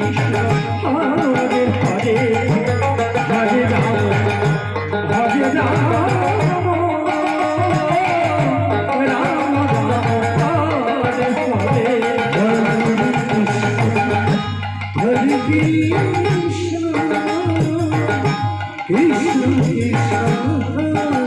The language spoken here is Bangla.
Krishna Hare Hare Hare Ram Hare Ram Krishna, Krishna, Krishna.